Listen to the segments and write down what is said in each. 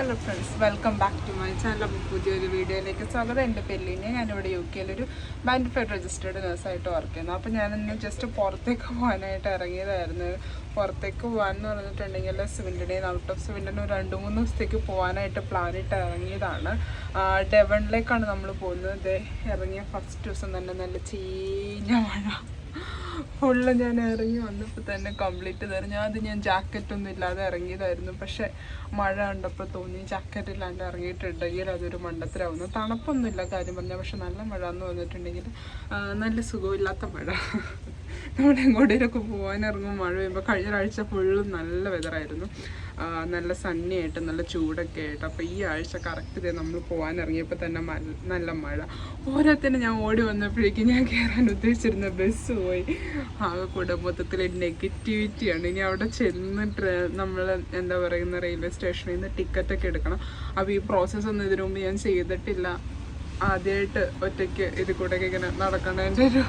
Hello friends welcome back to my channel അപ്പോൾ പുതിയൊരു വീഡിയോയിലേക്ക് സ്വാഗതം. എന്റെ പെല്ലിനെ ഞാനിവിടെ യു കെയിലൊരു ബാൻഡിഫൈഡ് രജിസ്റ്റേഡ് നേഴ്സായിട്ട് വർക്ക് ചെയ്യുന്നു. അപ്പോൾ ഞാനിന്ന് ജസ്റ്റ് പുറത്തേക്ക് പോകാനായിട്ട് ഇറങ്ങിയതായിരുന്നു. പുറത്തേക്ക് പോകാമെന്ന് പറഞ്ഞിട്ടുണ്ടെങ്കിൽ സ്വിൻഡനെയും ഔട്ട് ഓഫ് സ്വിൻഡനും രണ്ട് മൂന്ന് ദിവസത്തേക്ക് പോകാനായിട്ട് പ്ലാനിട്ട് ഇറങ്ങിയതാണ്. ഡെവണിലേക്കാണ് നമ്മൾ പോകുന്നത്. ഇറങ്ങിയ ഫസ്റ്റ് ദിവസം തന്നെ നല്ല ചീഞ്ഞ മഴ. ഫുള്ള് ഞാൻ ഇറങ്ങി വന്നപ്പോൾ തന്നെ കംപ്ലീറ്റ് തരും ഞാൻ അത് ഞാൻ ജാക്കറ്റൊന്നും ഇല്ലാതെ ഇറങ്ങിയതായിരുന്നു. പക്ഷെ മഴ കണ്ടപ്പോൾ തോന്നി ജാക്കറ്റ് ഇല്ലാണ്ട് ഇറങ്ങിയിട്ടുണ്ടെങ്കിൽ അതൊരു മണ്ടത്തിലാവുന്നു തണുപ്പൊന്നുമില്ല കാര്യം പറഞ്ഞാൽ പക്ഷെ നല്ല മഴ എന്ന് വന്നിട്ടുണ്ടെങ്കിൽ നല്ല സുഖമില്ലാത്ത മഴ. നമ്മൾ എങ്ങോട്ടേലൊക്കെ പോകാൻ ഇറങ്ങും മഴ പെയ്യുമ്പോൾ കഴിഞ്ഞ ആഴ്ച ഫുള്ളും നല്ല വെതറായിരുന്നു നല്ല സണ്ണി ആയിട്ട് നല്ല ചൂടൊക്കെ ആയിട്ട്. അപ്പോൾ ഈ ആഴ്ച കറക്റ്റ് ഇതേ നമ്മൾ പോകാൻ ഇറങ്ങിയപ്പോൾ തന്നെ നല്ല മഴ. ഓരോരുത്തരും ഞാൻ ഓടി വന്നപ്പോഴേക്കും ഞാൻ കയറാൻ ഉദ്ദേശിച്ചിരുന്ന ബസ് പോയി. ആകെ കൂടെ മൊത്തത്തിൽ നെഗറ്റിവിറ്റിയാണ് ഇനി അവിടെ ചെന്നിട്ട് നമ്മൾ എന്താ പറയുന്ന റെയിൽവേ സ്റ്റേഷനിൽ നിന്ന് ടിക്കറ്റൊക്കെ എടുക്കണം. അപ്പോൾ ഈ പ്രോസസ്സ് ഒന്നും ഇതിനു മുമ്പ് ഞാൻ ചെയ്തിട്ടില്ല. ആദ്യമായിട്ട് ഒറ്റയ്ക്ക് ഇത് കൂടെയൊക്കെ ഇങ്ങനെ നടക്കണതിന്റെ ഒരു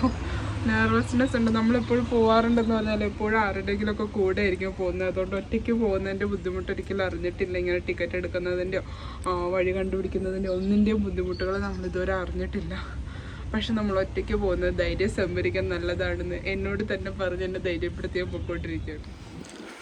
നെർവസ്നെസ് ഉണ്ട്. നമ്മളെപ്പോഴും പോകാറുണ്ടെന്ന് പറഞ്ഞാൽ എപ്പോഴും ആരുടെയെങ്കിലുമൊക്കെ കൂടെ ആയിരിക്കും പോകുന്നത്. അതുകൊണ്ട് ഒറ്റയ്ക്ക് പോകുന്നതിന്റെ ബുദ്ധിമുട്ട് ഒരിക്കലും അറിഞ്ഞിട്ടില്ല. ഇങ്ങനെ ടിക്കറ്റ് എടുക്കുന്നതിന്റെയോ വഴി കണ്ടുപിടിക്കുന്നതിന്റെയോ ഒന്നിന്റെയും ബുദ്ധിമുട്ടുകൾ നമ്മൾ ഇതുവരെ അറിഞ്ഞിട്ടില്ല. പക്ഷെ നമ്മൾ ഒറ്റയ്ക്ക് പോകുന്നത് ധൈര്യം സംഭരിക്കാൻ നല്ലതാണെന്ന് എന്നോട് തന്നെ പറഞ്ഞ് എന്നെ ധൈര്യപ്പെടുത്തിയാൽ പൊക്കോണ്ടിരിക്കുകയാണ്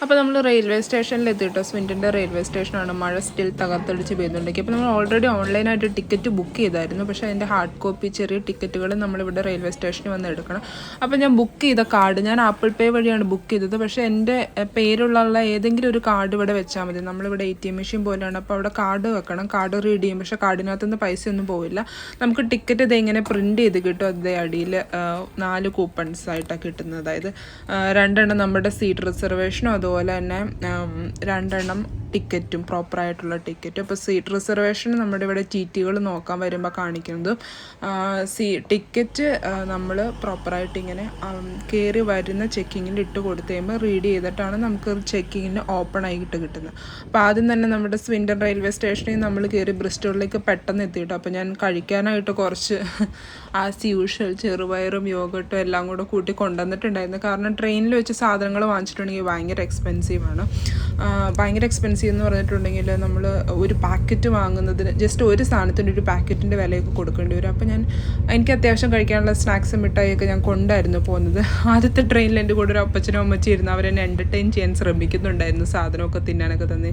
അപ്പോൾ നമ്മൾ റെയിൽവേ സ്റ്റേഷനിൽ എത്തിയിട്ടോ? സ്വിന്റിന്റെ റെയിൽവേ സ്റ്റേഷനാണ് മഴ സ്റ്റിൽ തകർത്തടിച്ച് പെയ്തുണ്ടെങ്കിൽ അപ്പോൾ നമ്മൾ ഓൾറെഡി ഓൺലൈനായിട്ട് ടിക്കറ്റ് ബുക്ക് ചെയ്തായിരുന്നു. പക്ഷേ അതിന്റെ ഹാർഡ് കോപ്പി ചെറിയ ടിക്കറ്റുകൾ നമ്മളിവിടെ റെയിൽവേ സ്റ്റേഷനിൽ വന്ന് എടുക്കണം. അപ്പോൾ ഞാൻ ബുക്ക് ചെയ്ത കാർഡ് ഞാൻ ആപ്പിൾ പേ വഴിയാണ് ബുക്ക് ചെയ്തത്. പക്ഷേ എന്റെ പേരുള്ള ഏതെങ്കിലും ഒരു കാർഡ് ഇവിടെ വെച്ചാൽ മതി. നമ്മളിവിടെ എ ടി എം മെഷീൻ പോലെയാണ്. അപ്പോൾ അവിടെ കാർഡ് വെക്കണം. കാർഡ് റീഡ് ചെയ്യും. പക്ഷേ കാർഡിനകത്തുനിന്ന് പൈസ ഒന്നും പോവില്ല. നമുക്ക് ടിക്കറ്റ് ഇത് എങ്ങനെ പ്രിന്റ് ചെയ്ത് കിട്ടും. അതേ അടിയിൽ നാല് കൂപ്പൺസ് ആയിട്ടാണ് കിട്ടുന്നത്. അതായത് രണ്ടെണ്ണം നമ്മുടെ സീറ്റ് റിസർവേഷനും അതുപോലെ തന്നെ രണ്ടെണ്ണം ടിക്കറ്റും പ്രോപ്പറായിട്ടുള്ള ടിക്കറ്റും. അപ്പോൾ സീറ്റ് റിസർവേഷൻ നമ്മുടെ ഇവിടെ ടി ടികൾ നോക്കാൻ വരുമ്പോൾ കാണിക്കുന്നതും സീ ടിക്കറ്റ് നമ്മൾ പ്രോപ്പറായിട്ട് ഇങ്ങനെ കയറി വരുന്ന ചെക്കിങ്ങിൽ ഇട്ട് കൊടുത്തു കഴിയുമ്പോൾ റീഡ് ചെയ്തിട്ടാണ് നമുക്ക് ചെക്കിങ്ങിന് ഓപ്പൺ ആയിട്ട് കിട്ടുന്നത്. അപ്പോൾ ആദ്യം തന്നെ നമ്മുടെ സ്വിൻഡൻ റെയിൽവേ സ്റ്റേഷനിൽ നമ്മൾ കയറി ബ്രിസ്റ്റോളിലേക്ക് പെട്ടെന്ന് എത്തിയിട്ടു. അപ്പോൾ ഞാൻ കഴിക്കാനായിട്ട് കുറച്ച് ആസ് യൂഷ്വൽ ചെറുപയറും യോഗട്ടും എല്ലാം കൂടെ കൂട്ടി കൊണ്ടുവന്നിട്ടുണ്ടായിരുന്നു. കാരണം ട്രെയിനിൽ വെച്ച് സാധനങ്ങൾ വാങ്ങിച്ചിട്ടുണ്ടെങ്കിൽ ഭയങ്കര എക്സ്പെൻസീവ് ആണ്. ആ, ഭയങ്കര എക്സ്പെൻസീവ് എന്ന് പറഞ്ഞിട്ടുണ്ടെങ്കിൽ നമ്മൾ ഒരു പാക്കറ്റ് വാങ്ങുന്നതിന് ജസ്റ്റ് ഒരു സാധനത്തിന്റെ ഒരു പാക്കറ്റിന്റെ വിലയൊക്കെ കൊടുക്കേണ്ടി വരും. അപ്പോൾ ഞാൻ എനിക്ക് അത്യാവശ്യം കഴിക്കാനുള്ള സ്നാക്സും മിഠായിയൊക്കെ ഞാൻ കൊണ്ടായിരുന്നു പോകുന്നത്. ആദ്യത്തെ ട്രെയിനിൽ എന്റെ കൂടെ ഒരു അപ്പച്ചനും അമ്മച്ചി ഇരുന്ന് അവരെന്നെ എന്റർടൈൻ ചെയ്യാൻ ശ്രമിക്കുന്നുണ്ടായിരുന്നു സാധനമൊക്കെ തിന്നാനൊക്കെ തന്നെ.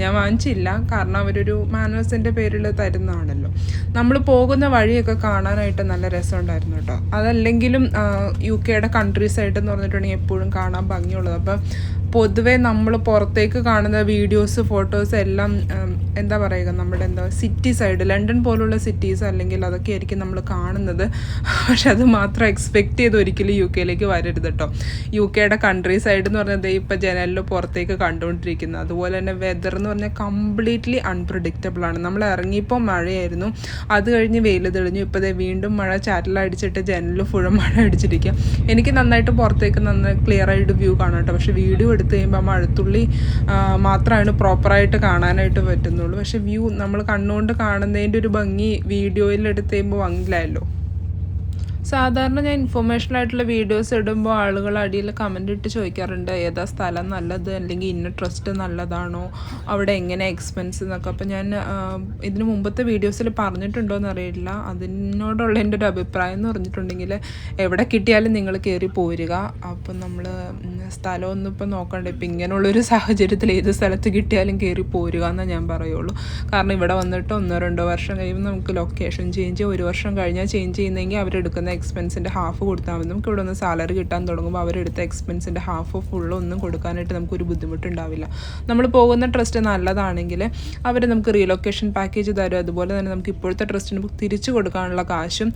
ഞാൻ വാങ്ങിച്ചില്ല. കാരണം അവരൊരു മാനേഴ്സിന്റെ പേരിൽ തരുന്നതാണല്ലോ. നമ്മൾ പോകുന്ന വഴിയൊക്കെ കാണാനായിട്ട് നല്ല രസമുണ്ടായിരുന്നു കേട്ടോ. അതല്ലെങ്കിലും യു കെയുടെ കൺട്രീസ് ആയിട്ടെന്ന് പറഞ്ഞിട്ടുണ്ടെങ്കിൽ എപ്പോഴും കാണാൻ ഭംഗിയുള്ളത്. അപ്പം പൊതുവേ നമ്മൾ പുറത്തേക്ക് കാണുന്ന വീഡിയോസ് ഫോട്ടോസ് എല്ലാം എന്താ പറയുക നമ്മുടെ എന്താ സിറ്റി സൈഡ് ലണ്ടൻ പോലുള്ള സിറ്റീസ് അല്ലെങ്കിൽ അതൊക്കെ ആയിരിക്കും നമ്മൾ കാണുന്നത്. പക്ഷെ അത് മാത്രം എക്സ്പെക്ട് ചെയ്ത് ഒരിക്കലും യു കെയിലേക്ക് വരരുത് കേട്ടോ യു കെയുടെ കൺട്രി സൈഡ് എന്ന് പറഞ്ഞാൽ ദേ ഇപ്പം ജനലിൽ പുറത്തേക്ക് കണ്ടുകൊണ്ടിരിക്കുന്നത് അതുപോലെ തന്നെ വെതർ എന്ന് പറഞ്ഞാൽ കംപ്ലീറ്റ്ലി അൺപ്രഡിക്റ്റബിൾ ആണ്. നമ്മൾ ഇറങ്ങിയപ്പോൾ മഴയായിരുന്നു. അത് കഴിഞ്ഞ് വെയിൽ തെളിഞ്ഞു. ഇപ്പോൾ വീണ്ടും മഴ ചാറ്റലടിച്ചിട്ട് ജനലിൽ ഫുഴ മഴ അടിച്ചിരിക്കുക എനിക്ക് നന്നായിട്ട് പുറത്തേക്ക് നന്നായി ക്ലിയർ ആയിട്ട് വ്യൂ കാണാം കേട്ടോ പക്ഷേ വീഡിയോ എടുത്ത് കഴിയുമ്പോൾ ആ മഴത്തുള്ളി മാത്രമാണ് പ്രോപ്പറായിട്ട് കാണാനായിട്ട് പറ്റുന്നുള്ളൂ. പക്ഷേ വ്യൂ നമ്മൾ കണ്ണുകൊണ്ട് കാണുന്നതിന്റെ ഒരു ഭംഗി വീഡിയോയിൽ എടുത്ത് കഴിയുമ്പോൾ ഭംഗിയിലായല്ലോ സാധാരണ ഞാൻ ഇൻഫോർമേഷൻ ആയിട്ടുള്ള വീഡിയോസ് ഇടുമ്പോൾ ആളുകൾ അടിയിൽ കമന്റ് ഇട്ട് ചോദിക്കാറുണ്ട് ഏതാ സ്ഥലം നല്ലത്? അല്ലെങ്കിൽ ഇന്ന ട്രസ്റ്റ് നല്ലതാണോ? അവിടെ എങ്ങനെ എക്സ്പെൻസ് എന്നൊക്കെ അപ്പോൾ ഞാൻ ഇതിന് മുമ്പത്തെ വീഡിയോസിൽ പറഞ്ഞിട്ടുണ്ടോ എന്നറിയില്ല. അതിനോടുള്ള എന്റെ ഒരു അഭിപ്രായം എന്ന് പറഞ്ഞിട്ടുണ്ടെങ്കിൽ എവിടെ കിട്ടിയാലും നിങ്ങൾ കയറി പോരുക. അപ്പം നമ്മൾ സ്ഥലമൊന്നും ഇപ്പം നോക്കണ്ട. ഇപ്പം ഇങ്ങനെയുള്ളൊരു സാഹചര്യത്തിൽ ഏത് സ്ഥലത്ത് കിട്ടിയാലും കയറി പോരുക എന്നേ ഞാൻ പറയുള്ളൂ. കാരണം ഇവിടെ വന്നിട്ട് ഒന്നോ രണ്ടോ വർഷം കഴിയുമ്പോൾ നമുക്ക് ലൊക്കേഷൻ ചേഞ്ച് ഒരു വർഷം കഴിഞ്ഞാൽ ചേഞ്ച് ചെയ്യുന്നെങ്കിൽ അവരെടുക്കുന്ന എക്സ്പെൻസിന്റെ ഹാഫ് കൊടുത്താൽ മതി. നമുക്ക് ഇവിടെ ഒന്ന് സാലറി കിട്ടാൻ തുടങ്ങുമ്പോൾ അവരെടുത്ത എക്സ്പെൻസിന്റെ ഹാഫ് ഫുള്ള് ഒന്നും കൊടുക്കാനായിട്ട് നമുക്കൊരു ബുദ്ധിമുട്ടുണ്ടാവില്ല. നമ്മൾ പോകുന്ന ട്രസ്റ്റ് നല്ലതാണെങ്കിൽ അവർ നമുക്ക് റീലൊക്കേഷൻ പാക്കേജ് തരും. അതുപോലെ തന്നെ നമുക്ക് ഇപ്പോഴത്തെ ട്രസ്റ്റിന് തിരിച്ചു കൊടുക്കാനുള്ള കാശും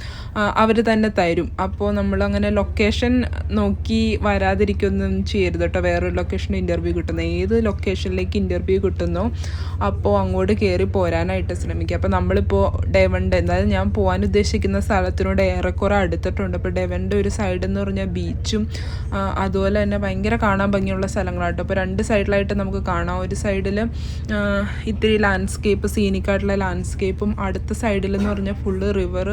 അവർ തന്നെ തരും. അപ്പോൾ നമ്മൾ അങ്ങനെ ലൊക്കേഷൻ നോക്കി വരാതിരിക്കൊന്നും ചെയ്യരുത് കേട്ടോ. വേറൊരു ലൊക്കേഷൻ ഇന്റർവ്യൂ കിട്ടുന്ന. ഏത് ലൊക്കേഷനിലേക്ക് ഇന്റർവ്യൂ കിട്ടുന്നോ അപ്പോൾ അങ്ങോട്ട് കയറി പോരാനായിട്ട് ശ്രമിക്കുക. അപ്പോൾ നമ്മളിപ്പോൾ ഡേ വൺ ഡേ അതായത് ഞാൻ പോകാൻ ഉദ്ദേശിക്കുന്ന സ്ഥലത്തിനോട് ഏറെക്കുറെ അടുത്തിട്ടുണ്ട്. അപ്പോൾ ഡെവന്റെ ഒരു സൈഡ് എന്ന് പറഞ്ഞാൽ ബീച്ചും അതുപോലെ തന്നെ ഭയങ്കര കാണാൻ ഭംഗിയുള്ള സ്ഥലങ്ങളാട്ടോ. അപ്പോൾ രണ്ട് സൈഡിലായിട്ട് നമുക്ക് കാണാം. ഒരു സൈഡിൽ ഇത്തിരി ലാൻഡ്സ്കേപ്പ് സീനിക്കായിട്ടുള്ള ലാൻഡ്സ്കേപ്പും അടുത്ത സൈഡിൽ എന്ന് പറഞ്ഞാൽ ഫുള്ള് റിവർ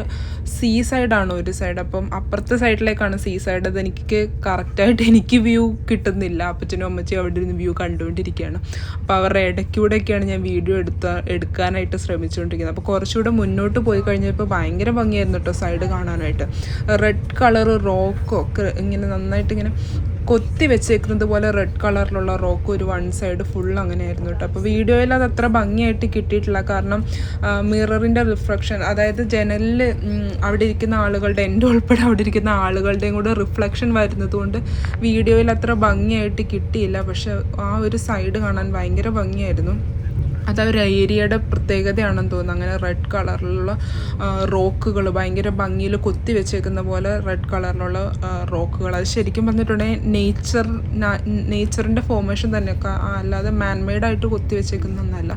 സീ സൈഡാണ് ഒരു സൈഡ് അപ്പം അപ്പുറത്തെ സൈഡിലേക്കാണ് സീ സൈഡ് അത് എനിക്ക് കറക്റ്റായിട്ട് എനിക്ക് വ്യൂ കിട്ടുന്നില്ല. അപ്പച്ചനും അമ്മച്ചും അവിടെ ഇരുന്ന് വ്യൂ കണ്ടുകൊണ്ടിരിക്കുകയാണ്. അപ്പോൾ അവരുടെ ഇടയ്ക്കൂടെയൊക്കെയാണ് ഞാൻ വീഡിയോ എടുത്ത എടുക്കാനായിട്ട് ശ്രമിച്ചുകൊണ്ടിരിക്കുന്നത്. അപ്പോൾ കുറച്ചുകൂടെ മുന്നോട്ട് പോയി കഴിഞ്ഞപ്പോൾ ഭയങ്കര ഭംഗിയായിരുന്നു കേട്ടോ സൈഡ് കാണാനായിട്ട്. റെഡ് കളർ റോക്കോ ഒക്കെ ഇങ്ങനെ നന്നായിട്ട് ഇങ്ങനെ കൊത്തി വെച്ചേക്കുന്നത് പോലെ റെഡ് കളറിലുള്ള റോക്ക് ഒരു വൺ സൈഡ് ഫുൾ അങ്ങനെ ആയിരുന്നു കേട്ടോ അപ്പോൾ വീഡിയോയിൽ അത് അത്ര ഭംഗിയായിട്ട് കിട്ടിയിട്ടില്ല. കാരണം മിററിന്റെ റിഫ്ലക്ഷൻ അതായത് ജനലിൽ അവിടെ ഇരിക്കുന്ന ആളുകളുടെ എന്റെ ഉൾപ്പെടെ അവിടെ ഇരിക്കുന്ന ആളുകളുടെയും കൂടെ റിഫ്ലക്ഷൻ വരുന്നത് കൊണ്ട് വീഡിയോയിൽ അത്ര ഭംഗിയായിട്ട് കിട്ടിയില്ല. പക്ഷെ ആ ഒരു സൈഡ് കാണാൻ ഭയങ്കര ഭംഗിയായിരുന്നു. അത് ആ ഒരു ഏരിയയുടെ പ്രത്യേകതയാണെന്ന് തോന്നുന്നു. അങ്ങനെ റെഡ് കളറിലുള്ള റോക്കുകൾ ഭയങ്കര ഭംഗിയിൽ കൊത്തി വെച്ചേക്കുന്ന പോലെ റെഡ് കളറിലുള്ള റോക്കുകൾ അത് ശരിക്കും പറഞ്ഞിട്ടുണ്ടെങ്കിൽ നേച്ചർ നേച്ചറിന്റെ ഫോർമേഷൻ തന്നെയൊക്കെ അല്ലാതെ മാൻമെയ്ഡ് ആയിട്ട് കൊത്തി വെച്ചേക്കുന്നൊന്നല്ല.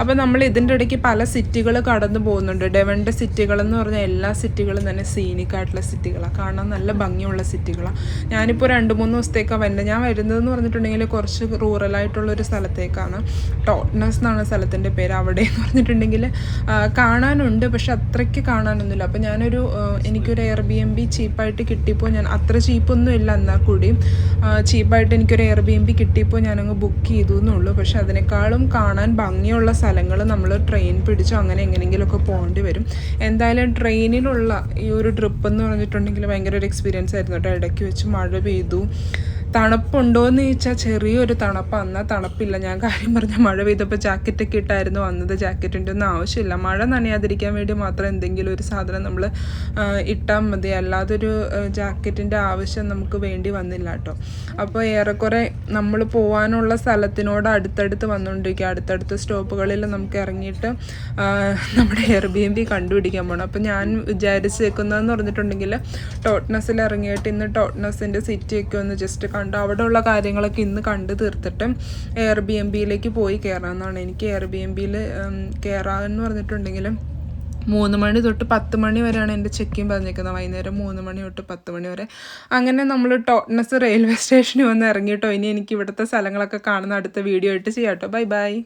അപ്പോൾ നമ്മൾ ഇതിന്റെ ഇടയ്ക്ക് പല സിറ്റികൾ കടന്നു പോകുന്നുണ്ട്. ഡെവന്റെ സിറ്റികളെന്ന് പറഞ്ഞാൽ എല്ലാ സിറ്റികളും തന്നെ സീനിക്കായിട്ടുള്ള സിറ്റികളാണ് കാണാൻ നല്ല ഭംഗിയുള്ള സിറ്റികളാണ് ഞാനിപ്പോൾ രണ്ട് മൂന്ന് ദിവസത്തേക്കാണ് വരുന്നത് ഞാൻ വരുന്നതെന്ന് പറഞ്ഞിട്ടുണ്ടെങ്കിൽ കുറച്ച് റൂറലായിട്ടുള്ള ഒരു സ്ഥലത്തേക്കാണ്. ടോട്ട്നസ് എന്നാണ് സ്ഥലത്തിന്റെ പേര് അവിടെ എന്ന് പറഞ്ഞിട്ടുണ്ടെങ്കിൽ കാണാനുണ്ട് പക്ഷെ അത്രയ്ക്ക് കാണാനൊന്നുമില്ല. അപ്പോൾ ഞാനൊരു എനിക്കൊരു എയർ ബി എം ബി ചീപ്പായിട്ട് കിട്ടിയപ്പോൾ ഞാൻ അത്ര ചീപ്പൊന്നും ഇല്ല എന്നാൽ കൂടി ചീപ്പായിട്ട് എനിക്കൊരു എയർ ബി എം ബി കിട്ടിയപ്പോൾ ഞാനങ്ങ് ബുക്ക് ചെയ്തു എന്നുള്ളൂ. പക്ഷെ അതിനേക്കാളും കാണാൻ ഭംഗിയുള്ള സ്ഥലങ്ങൾ നമ്മൾ ട്രെയിൻ പിടിച്ചോ അങ്ങനെ എങ്ങനെയെങ്കിലുമൊക്കെ പോകേണ്ടി വരും. എന്തായാലും ട്രെയിനിലുള്ള ഈ ഒരു ട്രിപ്പ് എന്ന് പറഞ്ഞിട്ടുണ്ടെങ്കിൽ ഭയങ്കര ഒരു എക്സ്പീരിയൻസ് ആയിരുന്നു കേട്ടോ. ഇടയ്ക്ക് വെച്ച് മഴ പെയ്തു. തണുപ്പുണ്ടോ എന്ന് ചോദിച്ചാൽ ചെറിയൊരു തണുപ്പ്. എന്നാൽ തണുപ്പില്ല. ഞാൻ കാര്യം പറഞ്ഞ മഴ പെയ്തപ്പോൾ ജാക്കറ്റൊക്കെ ഇട്ടായിരുന്നു. വന്നത് ജാക്കറ്റിന്റെ ഒന്നും ആവശ്യമില്ല. മഴ നനയാതിരിക്കാൻ വേണ്ടി മാത്രം എന്തെങ്കിലും ഒരു സാധനം നമ്മൾ ഇട്ടാൽ മതി. അല്ലാതൊരു ജാക്കറ്റിന്റെ ആവശ്യം നമുക്ക് വേണ്ടി വന്നില്ല കേട്ടോ. അപ്പോൾ ഏറെക്കുറെ നമ്മൾ പോകാനുള്ള സ്ഥലത്തിനോട് അടുത്തടുത്ത് വന്നുകൊണ്ടിരിക്കുക അടുത്തടുത്ത സ്റ്റോപ്പുകളിൽ നമുക്ക് ഇറങ്ങിയിട്ട് നമ്മുടെ എയർ ബി എം ബി കണ്ടുപിടിക്കാൻ പോകണം അപ്പോൾ ഞാൻ വിചാരിച്ചേക്കുന്നതെന്ന് പറഞ്ഞിട്ടുണ്ടെങ്കിൽ ടോട്ട്നസിൽ ഇറങ്ങിയിട്ട് ഇന്ന് ടോട്ട്നസിന്റെ സിറ്റിയൊക്കെ ഒന്ന് ജസ്റ്റ് കണ്ട് അവിടെയുള്ള കാര്യങ്ങളൊക്കെ ഇന്ന് കണ്ട് തീർത്തിട്ട് എയർ ബി എം ബിയിലേക്ക് പോയി കയറാമെന്നാണ് എനിക്ക് എയർ ബി എം ബിയിൽ കയറാമെന്ന് പറഞ്ഞിട്ടുണ്ടെങ്കിൽ മൂന്ന് മണി തൊട്ട് പത്ത് മണി വരെയാണ് എന്റെ ചെക്കിങ് പറഞ്ഞിരിക്കുന്നത്. വൈകുന്നേരം മൂന്ന് മണി തൊട്ട് പത്ത് മണി വരെ. അങ്ങനെ നമ്മൾ ടോട്ട്നസ് റെയിൽവേ സ്റ്റേഷനിൽ വന്ന് ഇറങ്ങിയിട്ടോ. ഇനി എനിക്ക് ഇവിടുത്തെ സ്ഥലങ്ങളൊക്കെ കാണുന്ന അടുത്ത വീഡിയോ ആയിട്ട് ചെയ്യാം കേട്ടോ ബൈ ബൈ.